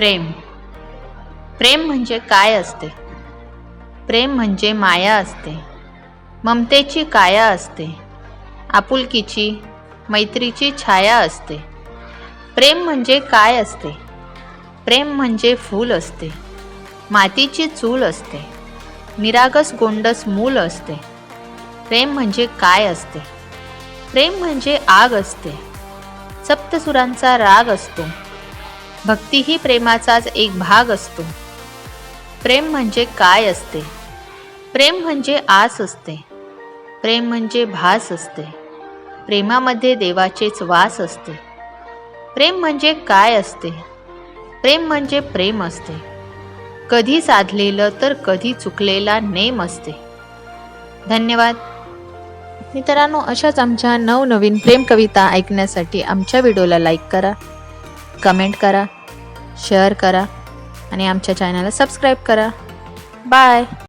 प्रेम. प्रेम म्हणजे काय असते? प्रेम म्हणजे माया असते. ममतेची काया असते. आपुलकीची मैत्रीची छाया असते. प्रेम म्हणजे काय असते? प्रेम म्हणजे फूल असते. मातीची चूल असते. निरागस गोंडस मूल असते. प्रेम म्हणजे काय असते? प्रेम म्हणजे आग असते. सप्तसुरांचा राग असतो. भक्ती ही प्रेमाचाच एक भाग असतो. प्रेम म्हणजे काय असते? प्रेम म्हणजे आस असते. प्रेम म्हणजे भास असते. प्रेमामध्ये देवाचेच वास असते. प्रेम म्हणजे काय असते? प्रेम म्हणजे प्रेम असते. कधी साधलेलं तर कधी चुकलेला नेम असते. धन्यवाद. मित्रांनो अशाच आमच्या नवनवीन प्रेम कविता ऐकण्यासाठी आमच्या व्हिडिओला लाईक करा. कमेंट करा शेअर करा आणि आमच्या चॅनलला सबस्क्राईब करा. बाय.